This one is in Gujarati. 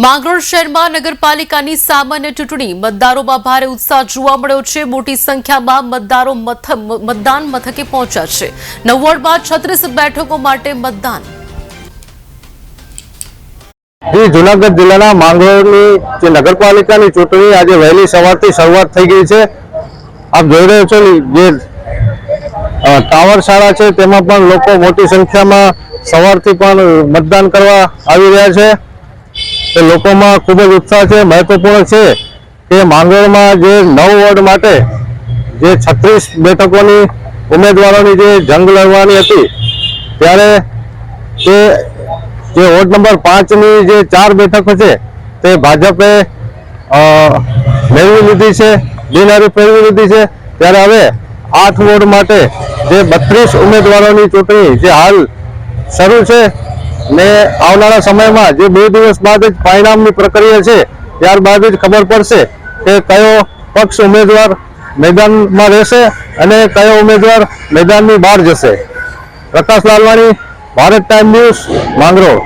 માંગરોળ શહેરમાં નગરપાલિકાની સામાન્ય ચૂંટણી. મતદારોમાં ભારે ઉત્સાહ જોવા મળ્યો છે. મોટી સંખ્યામાં મતદારો મતદાન મથકે પહોંચ્યા છે. નવ વોર્ડમાં છત્રીસ બેઠકો માટે મતદાન. જુનાગઢ જિલ્લાના માંગરોળની જે નગરપાલિકાની ચૂંટણી આજે વહેલી સવારથી શરૂઆત થઈ ગઈ છે. આપ જોઈ રહ્યો છો જે ટાવર શાળા છે, તેમાં પણ લોકો મોટી સંખ્યામાં સવારથી પણ મતદાન કરવા આવી રહ્યા છે. તે લોકોમાં ખૂબ જ ઉત્સાહ છે, મહત્વપૂર્ણ છે કે માંગરોળમાં જે નવ વોર્ડ માટે જે છત્રીસ બેઠકોની ઉમેદવારોની જે જંગ લડવાની હતી, ત્યારે તે જે વોર્ડ નંબર પાંચની જે ચાર બેઠકો છે, તે ભાજપે મેળવી લીધી છે બિનહરીફ મેળવી લીધી છે. ત્યારે હવે આઠ વોર્ડ માટે જે બત્રીસ ઉમેદવારોની ચૂંટણી જે હાલ શરૂ છે ને આવનારા સમયમાં જે બે દિવસ બાદ જ પરિણામની પ્રક્રિયા છે, ત્યારબાદ જ ખબર પડશે કે કયો પક્ષ ઉમેદવાર મેદાનમાં રહેશે અને કયો ઉમેદવાર મેદાનની બહાર જશે. Prakash Lalwani, Bharat time news Mangrol.